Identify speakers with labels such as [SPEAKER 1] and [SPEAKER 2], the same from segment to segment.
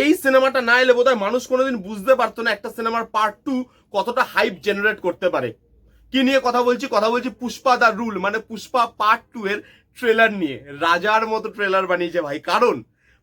[SPEAKER 1] এই সিনেমাটা না এলে বোধহয় মানুষ কোনোদিন বুঝতে পারতো না একটা সিনেমার পার্ট টু কতটা হাইপ জেনারেট করতে পারে। কি নিয়ে কথা বলছি? কথা বলছি পুষ্পা দা রুল মানে পুষ্পা পার্ট টু এর ট্রেলার নিয়ে। রাজার মতো ট্রেলার বানিয়েছে ভাই। কারণ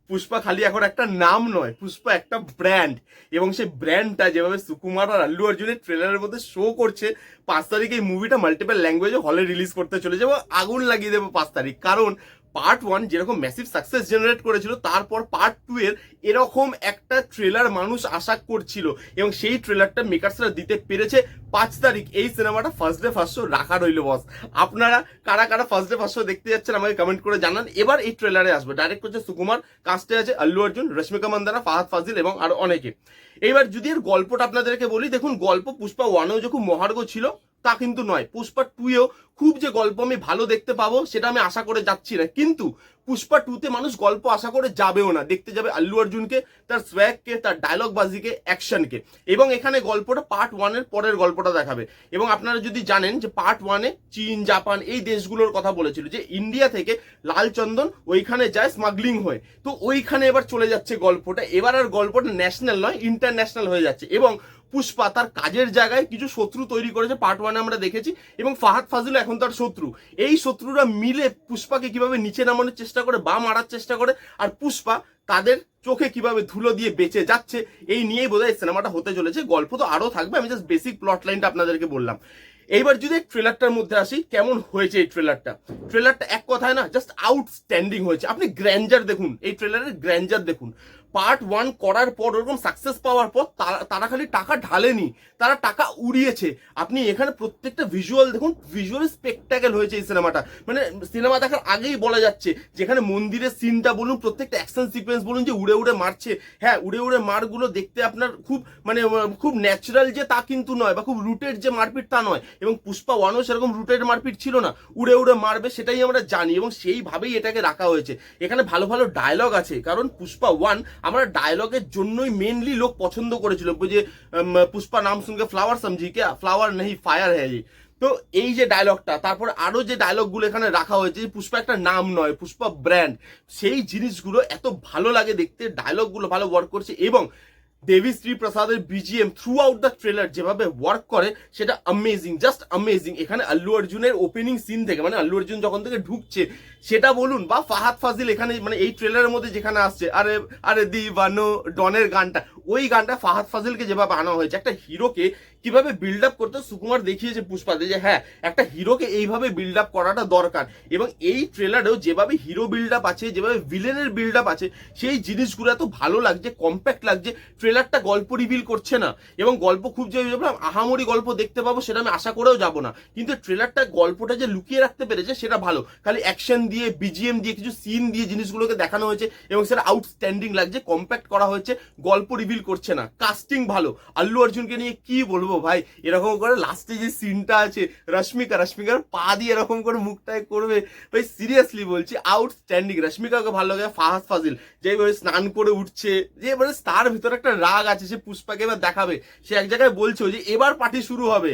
[SPEAKER 1] পুষ্পা খালি এখন একটা নাম নয়, পুষ্পা একটা ব্র্যান্ড এবং সেই ব্র্যান্ডটা যেভাবে সুকুমার আর আল্লু অর্জুনের ট্রেলারের মধ্যে শো করছে, পাঁচ তারিখ এই মুভিটা মাল্টিপল ল্যাঙ্গুয়েজে হলে রিলিজ করতে চলেছে এবং আগুন লাগিয়ে দেবো পাঁচ তারিখ। কারণ পার্ট ওয়ান যেরকম ম্যাসিভ সাকসেস জেনারেট করেছিল, তারপর পার্ট টু এর এরকম একটা ট্রেলার মানুষ আশা করছিল এবং সেই ট্রেলারটা মেকার্সরা দিতে পেরেছে। পাঁচ তারিখ এই সিনেমাটা ফার্স্ট ডে ফার্স্ট শো রাখা রইল বস আপনারা কারা কারা ফার্স্ট ডে ফার্স্ট শো দেখতে যাচ্ছেন আমাকে কমেন্ট করে জানান। এবার এই ট্রেলারে আসবে। ডাইরেক্ট করছে সুকুমার কাস্টে আছে আল্লু অর্জুন, রশ্মিকা মান্দানা, ফাহাদ ফাজিল এবং আরও অনেকে। এইবার যদি এর গল্পটা আপনাদেরকে বলি, দেখুন, গল্প পুষ্পা ওয়ানেও যে খুব মহার্ঘ ছিল তা কিন্তু নয়। পুষ্পা টুয়েও খুব যে গল্প আমি ভালো দেখতে পাবো, সেটা আমি আশা করে যাচ্ছি না। কিন্তু পুষ্পা টুতে মানুষ গল্প আশা করে যাবেও না। দেখতে যাবে আল্লু অর্জুনকে, তার সোয়াগকে তার ডায়লগ বাজিকে অ্যাকশনকে এবং এখানে গল্পটা পার্ট ওয়ানের পরের গল্পটা দেখাবে। এবং আপনারা যদি জানেন যে পার্ট ওয়ানে চীন, জাপান এই দেশগুলোর কথা বলেছিল যে ইন্ডিয়া থেকে লাল চন্দন ওইখানে যায় স্মাগলিং হয়ে। তো ওইখানে এবার চলে যাচ্ছে গল্পটা। এবার আর গল্পটা ন্যাশনাল নয় ইন্টারন্যাশনাল হয়ে যাচ্ছে। এবং পুষ্পা তার কাজের জায়গায় কিছু শত্রু তৈরি করেছে পার্ট ওয়ানে আমরা দেখেছি, এবং ফাহাদ ফাজিল এখন তার শত্রু। এই শত্রুরা মিলে পুষ্পাকে কীভাবে নিচে নামানোর চেষ্টা করে বা মারার চেষ্টা করে, আর পুষ্পা তাদের চোখে কীভাবে ধুলো দিয়ে বেঁচে যাচ্ছে, এই নিয়েই বোধহয় সিনেমাটা হতে চলেছে। গল্প তো আরও থাকবে, আমি জাস্ট বেসিক প্লট লাইনটা আপনাদেরকে বললাম। এইবার যদি ট্রেলারটার মধ্যে আসি, কেমন হয়েছে এই ট্রেলারটা ট্রেলারটা এক কথায় না জাস্ট আউটস্ট্যান্ডিং হয়েছে। আপনি গ্র্যান্ডার দেখুন, এই ট্রেলারের গ্র্যান্ডার দেখুন। পার্ট ওয়ান করার পর, ওরকম সাকসেস পাওয়ার পর তারা তারা খালি টাকা ঢালেনি, তারা টাকা উড়িয়েছে। আপনি এখানে প্রত্যেকটা ভিজুয়াল দেখুন ভিজুয়াল স্পেকটাকেল হয়েছে এই সিনেমাটা মানে সিনেমা দেখার আগেই বলা যাচ্ছে, যেখানে মন্দিরের সিনটা বলুন, প্রত্যেকটা অ্যাকশন সিকোয়েন্স বলুন যে উড়ে উড়ে মারছে। হ্যাঁ উড়ে উড়ে মারগুলো দেখতে আপনার খুব মানে খুব ন্যাচারাল যে তা কিন্তু নয়, বা খুব রুটেড যে মারপিট তা নয়। এবং পুষ্পা ওয়ানও সেরকম রুটেড মারপিট ছিল না। উড়ে উড়ে মারবে সেটাই আমরা জানি, এবং সেইভাবেই এটাকে রাখা হয়েছে। এখানে ভালো ভালো ডায়লগ আছে, কারণ পুষ্পা ওয়ান আমরা ডায়লগের জন্যই মেনলি লোক পছন্দ করেছিল। যে পুষ্পা নাম শুনকে ফ্লাওয়ার সামজি কে ফ্লাওয়ার নেই ফায়ার হ্যাঁ তো এই যে ডায়লগটা তারপর আরও যে ডায়লগগুলো এখানে রাখা হয়েছে পুষ্পা একটা নাম নয়, পুষ্পা ব্র্যান্ড সেই জিনিসগুলো এত ভালো লাগে দেখতে ডায়লগগুলো ভালো ওয়ার্ক করছে এবং দেবী শ্রী প্রসাদের BGM throughout the trailer যেভাবে ওয়ার্ক করে, সেটা আমেজিং জাস্ট অ্যামেজিং এখানে আল্লু অর্জুনের ওপেনিং সিন থেকে মানে আল্লু অর্জুন যখন থেকে ঢুকছে, সেটা বলুন বা ফাহাদ ফাজিল এখানে মানে এই ট্রেলারের মধ্যে যেখানে আসছে, আরে আরে দিবানো, ডনের গানটা, ওই গানটা ফাহাদ ফাজিলকে যেভাবে আনা হয়েছে, একটা হিরোকে কীভাবে বিল্ড আপ করতে সুকুমার দেখিয়েছে পুষ্পাতে যে হ্যাঁ একটা হিরোকে এইভাবে বিল্ড আপ করাটা দরকার। এবং এই ট্রেলারেও যেভাবে হিরো বিল্ড আপ আছে, যেভাবে ভিলেনের বিল্ড আপ আছে, সেই জিনিসগুলো এত ভালো লাগছে কম্প্যাক্ট লাগছে ট্রেলারটা গল্প রিভিল করছে না। এবং গল্প খুব যে আহামরি গল্প দেখতে পাবো সেটা আমি আশা করেও যাব না। কিন্তু ট্রেলারটা গল্পটা যে লুকিয়ে রাখতে পেরেছে সেটা ভালো। খালি অ্যাকশন দিয়ে বিজিএম দিয়ে, কিছু সিন দিয়ে জিনিসগুলোকে দেখানো হয়েছে এবং সেটা আউটস্ট্যান্ডিং লাগছে কম্প্যাক্ট করা হয়েছে, গল্প রিভিল করছে না। কাস্টিং ভালো। আল্লু অর্জুনকে নিয়ে কি বলব ভাই? এরকম করে লাস্টে যে সিনটা আছে, রশ্মিকা, রশ্মিকার পা দিয়ে এরকম করে মুখটায় করবে। ভাই সিরিয়াসলি বলছি আউটস্ট্যান্ডিং রশ্মিকাকে ভালো লাগে ফাহাদ ফাজিল। যেভাবে স্নান করে উঠছে যে মানে তার ভিতরে একটা রাগ আছে, সে পুষ্পাকে এবার দেখাবে। সে এক জায়গায় বলছে যে, এবার পার্টি শুরু হবে।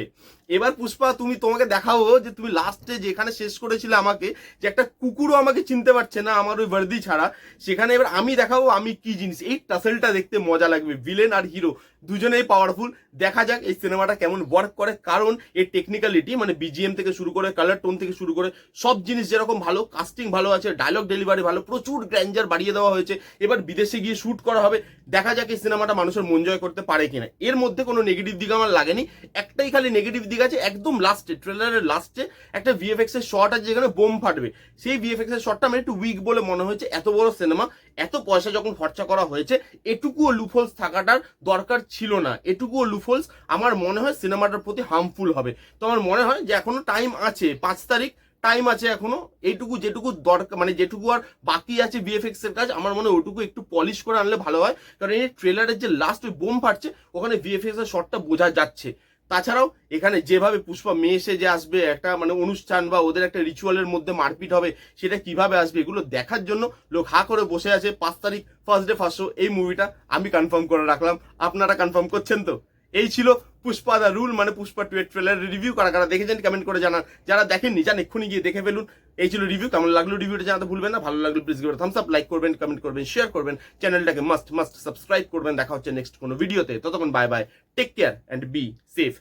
[SPEAKER 1] এবার পুষ্পা, তুমি তোমাকে দেখাবো যে তুমি লাস্টে যেখানে শেষ করেছিলে আমাকে, যে একটা কুকুরও আমাকে চিনতে পারছে না আমার ওই বর্দি ছাড়া। সেখানে এবার আমি দেখাবো আমি কি জিনিস। এই টাসেলটা দেখতে মজা লাগবে। ভিলেন আর হিরো দুজনেই পাওয়ারফুল দেখা যাক এই সিনেমাটা কেমন ওয়ার্ক করে। কারণ এর টেকনিক্যালিটি মানে বিজিএম থেকে শুরু করে কালার টোন থেকে শুরু করে, সব জিনিস যেরকম ভালো কাস্টিং ভালো আছে ডায়লগ ডেলিভারি ভালো, প্রচুর গ্র্যান্ডার বাড়িয়ে দেওয়া হয়েছে। এবার বিদেশে গিয়ে শুট করা হবে। দেখা যাক এই সিনেমাটা মানুষের মন জয় করতে পারে কিনা। এর মধ্যে কোনো নেগেটিভ দিক আমার লাগেনি। একটাই খালি নেগেটিভ দিক আছে, একদম লাস্টে ট্রেলারের লাস্টে একটা ভিএফএক্স এর শট আছে যেখানে বোম ফাটবে। সেই ভিএফএক্স এর শটটা আমার একটু উইক বলে মনে হয়েছে, এত বড় সিনেমা এত পয়সা যখন খরচা করা হয়েছে, এটুকুও লুফোলস থাকাটার দরকার ছিল না। এটুকুও লুফোলস আমার মনে হয় সিনেমাটার প্রতি হার্মফুল হবে। তো আমার মনে হয় যে এখনও টাইম আছে, পাঁচ তারিখ টাইম আছে এখনও, এইটুকু যেটুকু দরকার মানে যেটুকু আর বাকি আছে ভিএফএক্স এর কাজ, আমার মনে হয় ওটুকু একটু পলিশ করে আনলে ভালো হয়। কারণ এই ট্রেলারের যে লাস্ট ওই বোম ফাটছে, ওখানে ভিএফএক্স এর শটটা বোঝা যাচ্ছে। তাছাড়াও এখানে যেভাবে পুষ্পা মেয়ে এসে যে আসবে, একটা মানে অনুষ্ঠান বা ওদের একটা রিচুয়ালের মধ্যে মারপিট হবে, সেটা কীভাবে আসবে, এগুলো দেখার জন্য লোক হা করে বসে আছে পাঁচ তারিখ ফার্স্ট ডে ফার্স্ট শো এই মুভিটা আমি কনফার্ম করে রাখলাম। আপনারা কনফার্ম করছেন তো? এই ছিল পুষ্পা দা রুল মানে পুষ্পা টু এর ট্রেলার রিভিউ কারা কারা দেখেছেন কমেন্ট করে জানান। যারা দেখেননি যান এক্ষুনি গিয়ে দেখে ফেলুন। এই ছিল রিভিউ কেমন লাগল রিভিউটা জানাতে ভুলবেন না। ভালো লাগল প্লিজ গিয়ে থামস আপ লাইক করবেন কমেন্ট করবেন শেয়ার করবেন। চ্যানেলটাকে মাস্ট মাস্ট সাবস্ক্রাইব করবেন। দেখা হচ্ছে নেক্সট কোনো ভিডিওতে ততক্ষণ bye bye take care and be safe